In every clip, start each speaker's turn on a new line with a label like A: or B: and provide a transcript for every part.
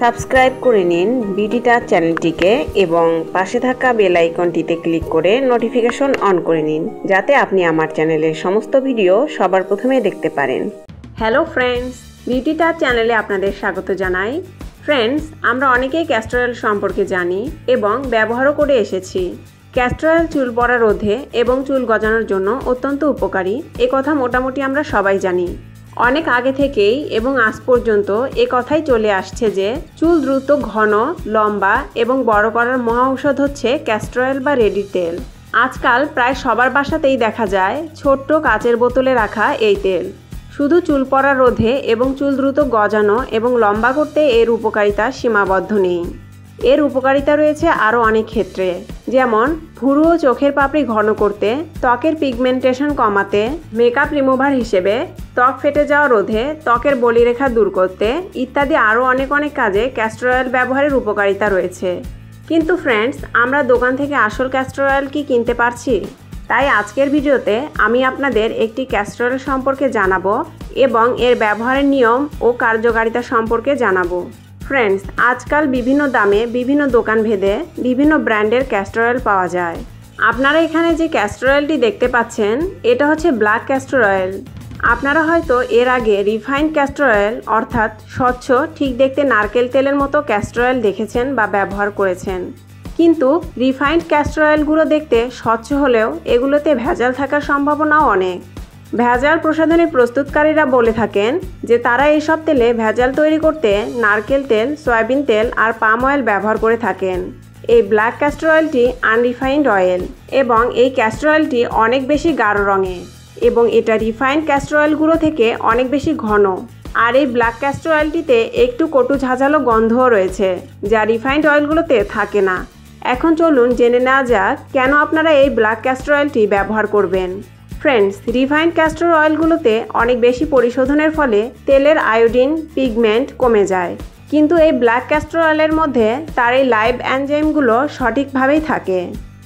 A: Subscribe করে নিন বিডিটা চ্যানেলটিকে এবং পাশে থাকা বেল আইকনটিতে ক্লিক করে নোটিফিকেশন অন করে নিন, যাতে আপনি আমার চ্যানেলের সমস্ত ভিডিও সবার প্রথমে দেখতে পারেন। হ্যালো ফ্রেন্ডস বিউটিটা চ্যানেলে আপনাদের স্বাগত জানাই। ফ্রেন্ডস, আমরা অনেকেই ক্যাস্টর অয়েল সম্পর্কে জানি এবং ব্যবহারও করে এসেছি। ক্যাস্টর অয়েল চুল পড়া রোধে এবং চুল গজানোর জন্য অত্যন্ত উপকারী, এ কথা মোটামুটি আমরা সবাই জানি। অনেক আগে থেকেই এবং আজ পর্যন্ত এ কথাই চলে আসছে যে, চুল দ্রুত ঘন, লম্বা এবং বড় করার মহা ঔষধ হচ্ছে ক্যাস্টর অয়েল বা রেডি তেল। আজকাল প্রায় সবার বাসাতেই দেখা যায় ছোট্ট কাচের বোতলে রাখা এই তেল। শুধু চুল পড়া রোধে এবং চুল দ্রুত গজানো এবং লম্বা করতে এর উপকারিতা সীমাবদ্ধ নেই। এর উপকারিতা রয়েছে আরও অনেক ক্ষেত্রে। যেমন, ভুরু ও চোখের পাপড়ি ঘন করতে, ত্বকের পিগমেন্টেশন কমাতে মেকআপ রিমুভার হিসেবে, ত্বক ফেটে যাওয়া রোধে, ত্বকের বলিরেখা দূর করতে ইত্যাদি আরও অনেক অনেক কাজে ক্যাস্টর অয়েল ব্যবহারের উপকারিতা রয়েছে। কিন্তু ফ্রেন্ডস আমরা দোকান থেকে আসল ক্যাস্টর অয়েল কি কিনতে পারছি? তাই আজকের ভিডিওতে আমি আপনাদের একটি ক্যাস্টর অয়েল সম্পর্কে জানাব এবং এর ব্যবহারের নিয়ম ও কার্যকারিতা সম্পর্কে জানাব। ফ্রেন্ডস আজকাল বিভিন্ন দামে বিভিন্ন দোকান ভেদে বিভিন্ন ব্র্যান্ডের ক্যাস্টর অয়েল পাওয়া যায়। আপনারা এখানে যে ক্যাস্টর অয়েলটি দেখতে পাচ্ছেন, এটা হচ্ছে ব্ল্যাক ক্যাস্টর অয়েল আপনারা হয়তো এর আগে রিফাইন্ড ক্যাস্টর অয়েল অর্থাৎ স্বচ্ছ, ঠিক দেখতে নারকেল তেলের মতো ক্যাস্টর অয়েল দেখেছেন বা ব্যবহার করেছেন। কিন্তু রিফাইন্ড ক্যাস্টর অয়েলগুলো দেখতে স্বচ্ছ হলেও এগুলোতে ভেজাল থাকার সম্ভাবনাও অনেক। ভেজাল প্রসাধনী প্রস্তুতকারীরা বলে থাকেন যে তারা এইসব তেলে ভেজাল তৈরি করতে নারকেল তেল, সয়াবিন তেল আর পাম অয়েল ব্যবহার করে থাকেন। এই ব্ল্যাক ক্যাস্টর অয়েলটি আনরিফাইন্ড অয়েল এবং এই ক্যাস্টর অয়েলটি অনেক বেশি গাঢ় রঙের এবং এটা রিফাইন্ড ক্যাস্টর অয়েলগুলো থেকে অনেক বেশি ঘন। আর এই ব্ল্যাক ক্যাস্টর অয়েলটিতে একটু কটু ঝাঁঝালো গন্ধও রয়েছে, যা রিফাইন্ড অয়েলগুলোতে থাকে না। এখন চলুন জেনে নেওয়া যাক কেন আপনারা এই ব্ল্যাক ক্যাস্টর অয়েলটি ব্যবহার করবেন। ফ্রেন্ডস, রিফাইন্ড ক্যাস্টর অয়েলগুলোতে অনেক বেশি পরিশোধনের ফলে তেলের আয়োডিন পিগমেন্ট কমে যায়। কিন্তু এই ব্ল্যাক ক্যাস্টর অয়েলের মধ্যে তার এই লাইভ অ্যানজাইমগুলো সঠিকভাবেই থাকে।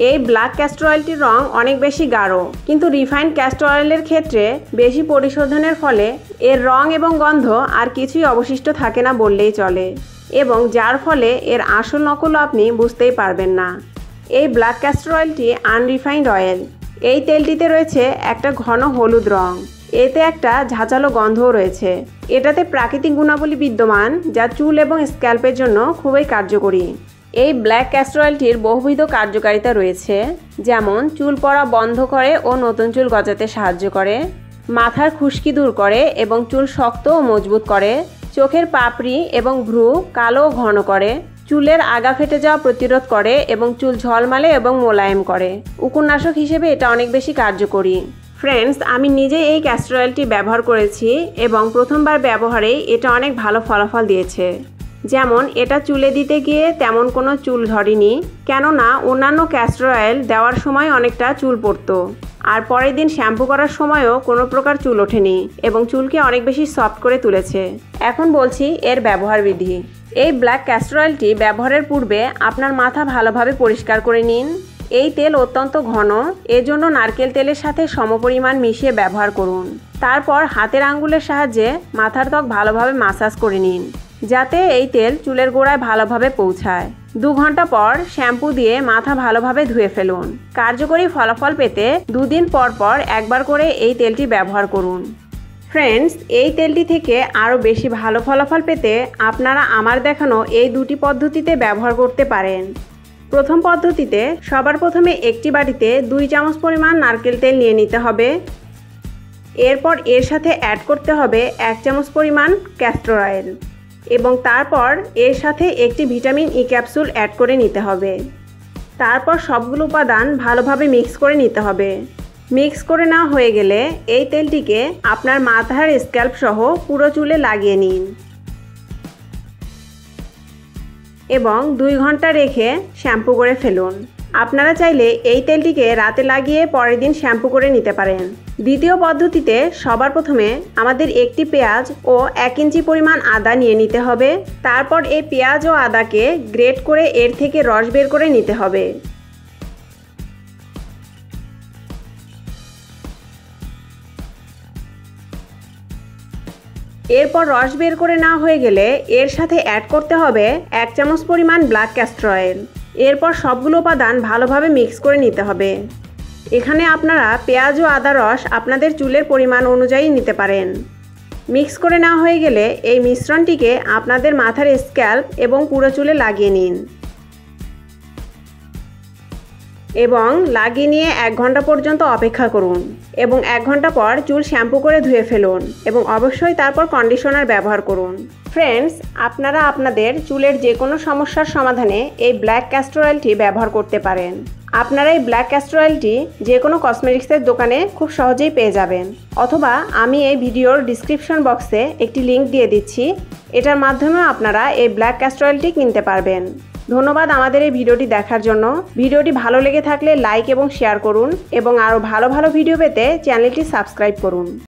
A: এই ব্ল্যাক ক্যাস্টর অয়েলটির রং অনেক বেশি গাঢ়, কিন্তু রিফাইন্ড ক্যাস্টর অয়েলের ক্ষেত্রে বেশি পরিশোধনের ফলে এর রং এবং গন্ধ আর কিছুই অবশিষ্ট থাকে না বললেই চলে। এবং যার ফলে এর আসল নকল আপনি বুঝতেই পারবেন না। এই ব্ল্যাক ক্যাস্টর অয়েলটি আনরিফাইন্ড অয়েল এই তেলটিতে রয়েছে একটা ঘন হলুদ রং। এতে একটা ঝাঁচালো গন্ধও রয়েছে। এটাতে প্রাকৃতিক গুণাবলী বিদ্যমান, যা চুল এবং স্ক্যাল্পের জন্য খুবই কার্যকরী। এই ব্ল্যাক ক্যাস্টর অয়েলটির বহুবিধ কার্যকারিতা রয়েছে, যেমন চুল পড়া বন্ধ করে ও নতুন চুল গজাতে সাহায্য করে, মাথার খুশকি দূর করে এবং চুল শক্ত ও মজবুত করে, চোখের পাপড়ি এবং ভ্রু কালো ঘন করে চুলের আগা ফেটে যাওয়া প্রতিরোধ করে এবং চুল ঝলমালে এবং মোলায়েম করে। উকুনাশক হিসেবে এটা অনেক বেশি কার্যকরী। ফ্রেন্ডস আমি নিজে এই ক্যাস্টর অয়েলটি ব্যবহার করেছি এবং প্রথমবার ব্যবহারেই এটা অনেক ভালো ফলাফল দিয়েছে। যেমন, এটা চুলে দিতে গিয়ে তেমন কোনো চুল ঝরেনি কেননা অন্যান্য ক্যাস্টর অয়েল দেওয়ার সময় অনেকটা চুল পড়তো। আর পরের দিন শ্যাম্পু করার সময়ও কোনো প্রকার চুল ওঠেনি এবং চুলকে অনেক বেশি সফট করে তুলেছে। এখন বলছি এর ব্যবহার বিধি। এই ব্ল্যাক ক্যাস্টর অয়েলটি ব্যবহারের পূর্বে আপনার মাথা ভালোভাবে পরিষ্কার করে নিন। এই তেল অত্যন্ত ঘন, এজন্য নারকেল তেলের সাথে সমপরিমাণ মিশিয়ে ব্যবহার করুন। তারপর হাতের আঙ্গুলের সাহায্যে মাথার ত্বক ভালোভাবে মাসাজ করে নিন, যাতে এই তেল চুলের গোড়ায় ভালোভাবে পৌঁছায়। দু ঘণ্টা পর শ্যাম্পু দিয়ে মাথা ভালোভাবে ধুয়ে ফেলুন। কার্যকরী ফলাফল পেতে দুদিন পর পর একবার করে এই তেলটি ব্যবহার করুন। ফ্রেন্ডস এই তেলটি থেকে আরও বেশি ভালো ফলাফল পেতে আপনারা আমার দেখানো এই দুটি পদ্ধতিতে ব্যবহার করতে পারেন। প্রথম পদ্ধতিতে সবার প্রথমে একটি বাটিতে দুই চামচ পরিমাণ নারকেল তেল নিয়ে নিতে হবে। এরপর এর সাথে অ্যাড করতে হবে এক চামচ পরিমাণ ক্যাস্টর অয়েল এবং তারপর এর সাথে একটি ভিটামিন ই ক্যাপসুল অ্যাড করে নিতে হবে। তারপর সবগুলো উপাদান ভালোভাবে মিক্স করে নিতে হবে। মিক্স করে নেওয়া হয়ে গেলে এই তেলটিকে আপনার মাথার স্ক্যাল্প সহ পুরো চুলে লাগিয়ে নিন। এবং দুই ঘণ্টা রেখে শ্যাম্পু করে ফেলুন। আপনারা চাইলে এই তেলটিকে রাতে লাগিয়ে পরের দিন শ্যাম্পু করে নিতে পারেন। দ্বিতীয় পদ্ধতিতে সবার প্রথমে আমাদের একটি পেঁয়াজ ও এক ইঞ্চি পরিমাণ আদা নিয়ে নিতে হবে। তারপর এই পেঁয়াজ ও আদাকে গ্রেট করে এর থেকে রস বের করে নিতে হবে। এরপর রস বের করে না হয়ে গেলে এর সাথে অ্যাড করতে হবে এক চামচ পরিমাণ ব্ল্যাক ক্যাস্টর অয়েল এরপর সবগুলো উপাদান ভালোভাবে মিক্স করে নিতে হবে। এখানে আপনারা পেঁয়াজ ও আদা রস আপনাদের চুলের পরিমাণ অনুযায়ী নিতে পারেন। মিক্স করে না হয়ে গেলে এই মিশ্রণটিকে আপনাদের মাথার স্ক্যাল্প এবং পুরো চুলে লাগিয়ে নিন। এবং লাগিয়ে নিয়ে এক ঘণ্টা পর্যন্ত অপেক্ষা করুন এবং এক ঘণ্টা পর চুল শ্যাম্পু করে ধুয়ে ফেলুন এবং অবশ্যই তারপর কন্ডিশনার ব্যবহার করুন। ফ্রেন্ডস আপনারা আপনাদের চুলের যে কোনো সমস্যার সমাধানে এই ব্ল্যাক ক্যাস্টর অয়েলটি ব্যবহার করতে পারেন। আপনারা এই ব্ল্যাক ক্যাস্টর অয়েলটি যে কোনো কসমেটিক্সের দোকানে খুব সহজেই পেয়ে যাবেন। অথবা আমি এই ভিডিওর ডিসক্রিপশন বক্সে একটি লিংক দিয়ে দিচ্ছি। এটার মাধ্যমেও আপনারা এই ব্ল্যাক ক্যাস্টর অয়েলটি কিনতে পারবেন। ধন্যবাদ আমাদের এই ভিডিওটি দেখার জন্য। ভিডিওটি ভালো লেগে থাকলে লাইক এবং শেয়ার করুন এবং আরও ভালো ভালো ভিডিও পেতে চ্যানেলটি সাবস্ক্রাইব করুন।